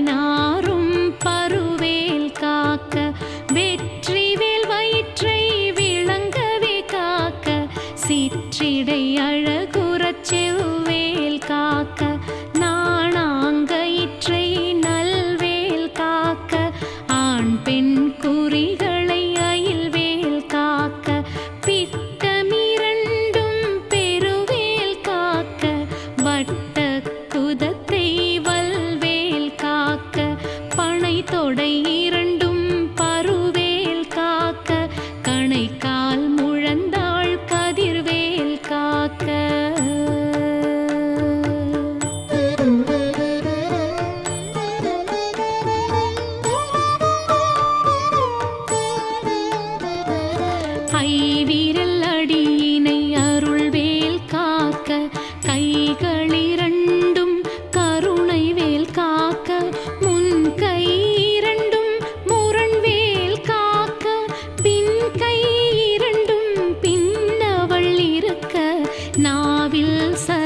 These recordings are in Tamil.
না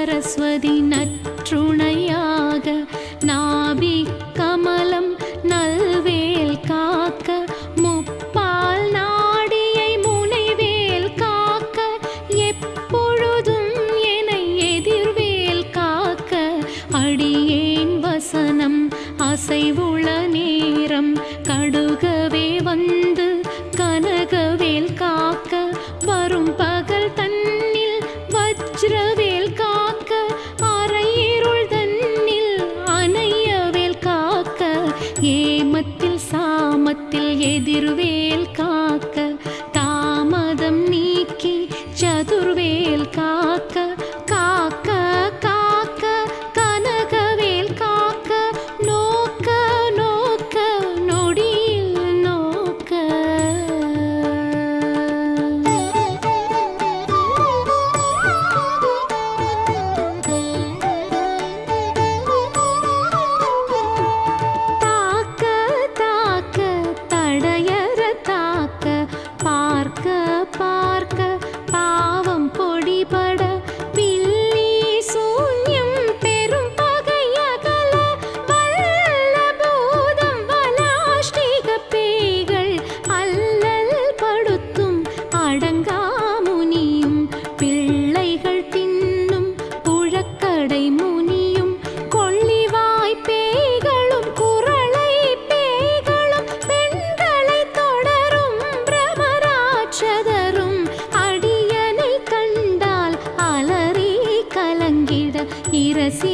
சரஸ்வதி நற்றுணையாக நாபி கமலம் நல்வேல் காக்க முப்பால் நாடியை முனைவேல் காக்க எப்பொழுதும் என எதிர்வேல் காக்க அடியேன் வசனம் அசைவுள நேரம் கடுகவே வந்து கனகவேல் காக்க வரும் பகல் தன் ஏமத்தில் சாமத்தில் எதிர்வேல் கா அரசி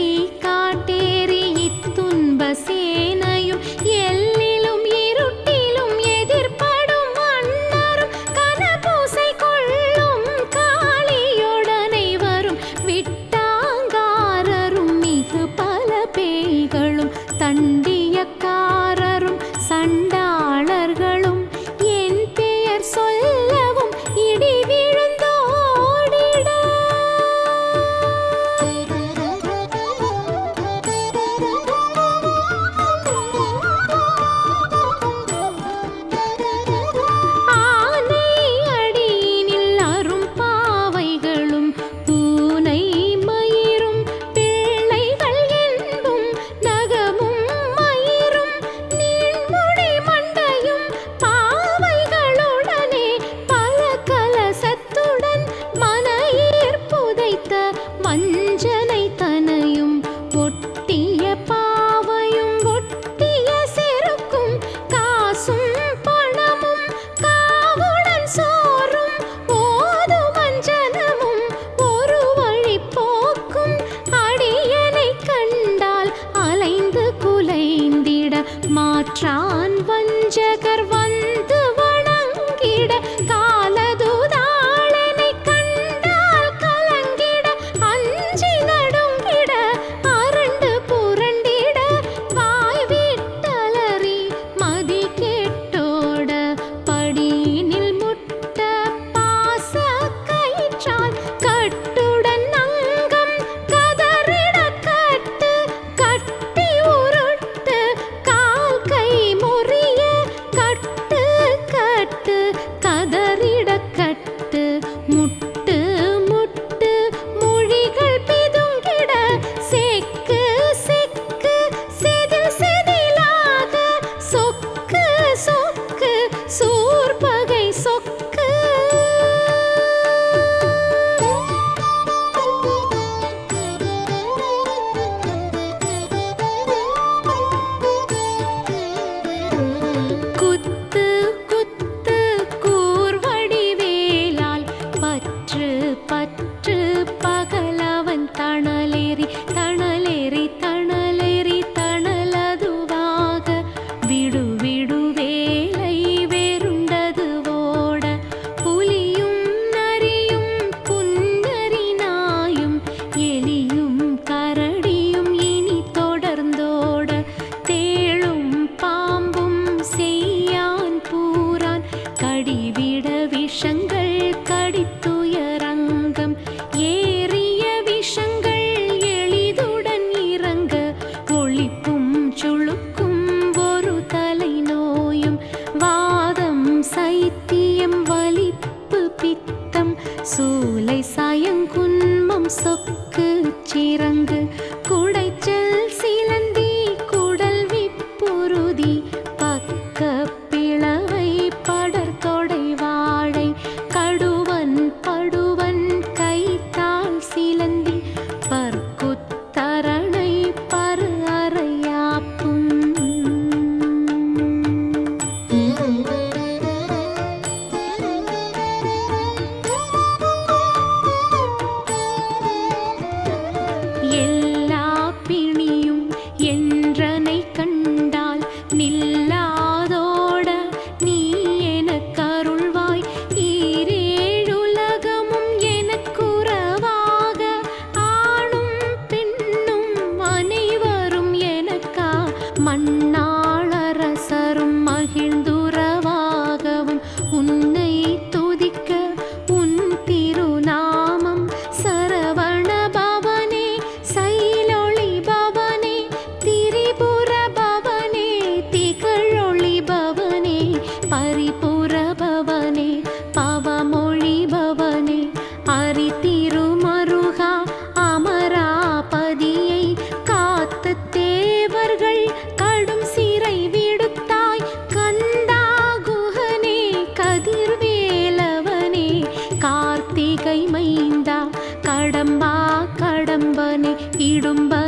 Go. மைந்தா கடம்பா கடம்பனை இடும்பா